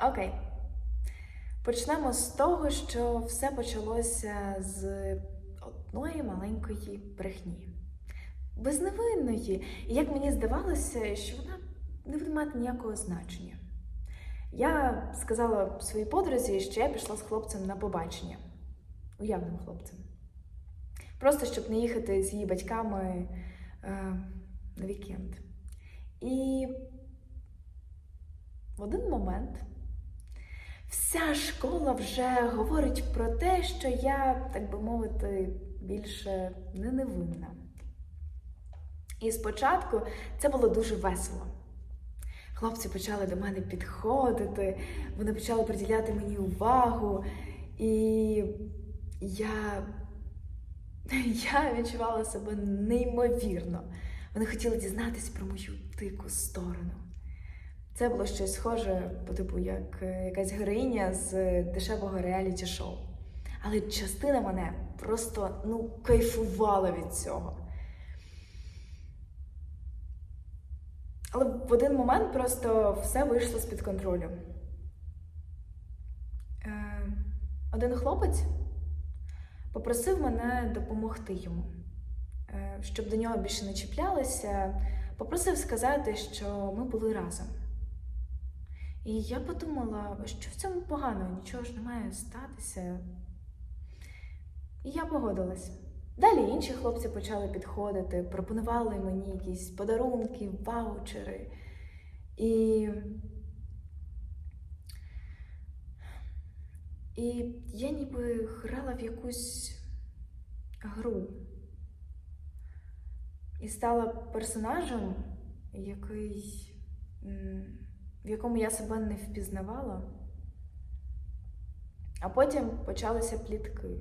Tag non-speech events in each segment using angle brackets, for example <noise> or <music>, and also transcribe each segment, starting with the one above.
Окей. Почнемо з того, що все почалося з одної маленької брехні. Безневинної. І як мені здавалося, що вона не буде мати ніякого значення. Я сказала своїй подрузі, що я пішла з хлопцем на побачення, уявним хлопцем. Просто щоб не їхати з її батьками е, на вікенд. І в один момент вся школа вже говорить про те, що я, так би мовити, більше не невинна. І спочатку це було дуже весело. Хлопці почали до мене підходити, вони почали приділяти мені увагу, і я, <laughs> я відчувала себе неймовірно. Вони хотіли дізнатися про мою дику сторону. Це було щось схоже, по типу, як е, якась героїня з дешевого реаліті-шоу. Але частина мене просто ну, кайфувала від цього. Але в один момент просто все вийшло з-під контролю. Е, один хлопець попросив мене допомогти йому, Е, щоб до нього більше не чіплялися, попросив сказати, що ми були разом. І я подумала, що в цьому поганого, нічого ж не має статися. І я погодилась. Далі інші хлопці почали підходити, пропонували мені якісь подарунки, ваучери. І, і я ніби грала в якусь гру. І стала персонажем, який, в якому я себе не впізнавала. А потім почалися плітки.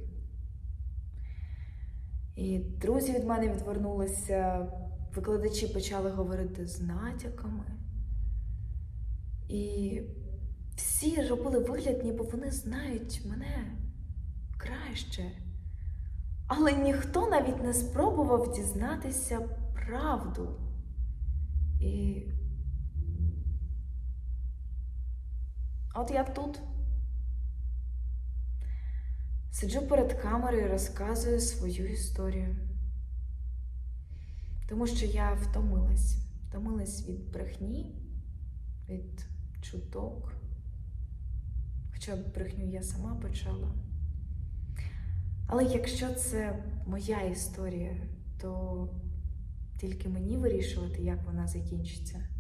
І друзі від мене відвернулися, викладачі почали говорити з натяками. І всі робили вигляд, ніби вони знають мене краще. Але ніхто навіть не спробував дізнатися правду. І от я тут. Сиджу перед камерою і розказую свою історію. Тому що я втомилась. Втомилась від брехні, від чуток. Хоча брехню я сама почала. Але якщо це моя історія, то тільки мені вирішувати, як вона закінчиться.